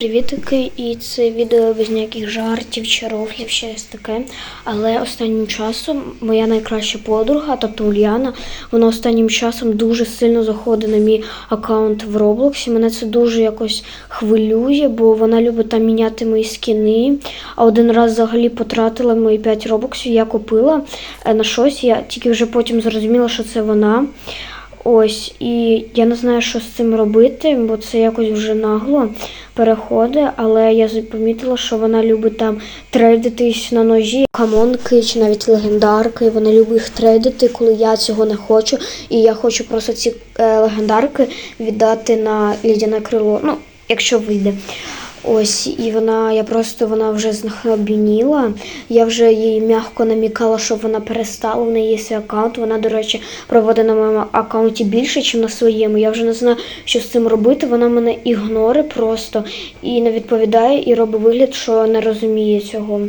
Привітики, і це відео без ніяких жартів чи щось таке. Але останнім часом моя найкраща подруга, тобто Ульяна, вона останнім часом дуже сильно заходить на мій аккаунт в Роблоксі. Мене це дуже якось хвилює, бо вона любить там міняти мої скіни. А один раз взагалі потратила мої 5 робоксів, я купила е, на щось. Я тільки вже потім зрозуміла, що це вона. Ось, і я не знаю, що з цим робити, бо це якось вже нагло переходить, але я помітила, що вона любить там трейдитись на ножі, камонки чи навіть легендарки. Вона любить їх трейдити, коли я цього не хочу. І я хочу просто ці е, легендарки віддати на лідяне крило. Ну, якщо вийде. Ось, і вона, я просто вона вже знахабініла. Я вже їй м'яко намікала, щоб вона перестала. В неї свій аккаунт. Вона, до речі, проводить на моєму аккаунті більше, ніж на своєму. Я вже не знаю, що з цим робити. Вона мене ігнорить просто і не відповідає, і робить вигляд, що не розуміє цього.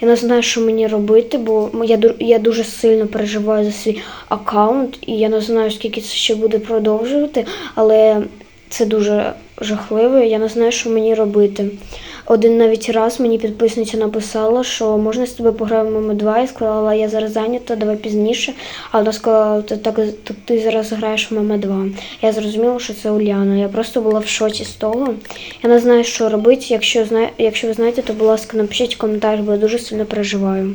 Я не знаю, що мені робити, бо я, я дуже сильно переживаю за свій аккаунт, і я не знаю, скільки це ще буде продовжувати, але це дуже жахливо, я не знаю, що мені робити. Один навіть раз мені підписниця написала, що можна з тобою пограю в Мами 2. Я сказала, я зараз зайнята, давай пізніше. А вона сказала, ти, так, так ти зараз граєш в Мами 2. Я зрозуміла, що це Уляна. Я просто була в шоці з того. Я не знаю, що робити. Якщо. Якщо ви знаєте, то, будь ласка, напишіть в коментарях, бо я дуже сильно переживаю.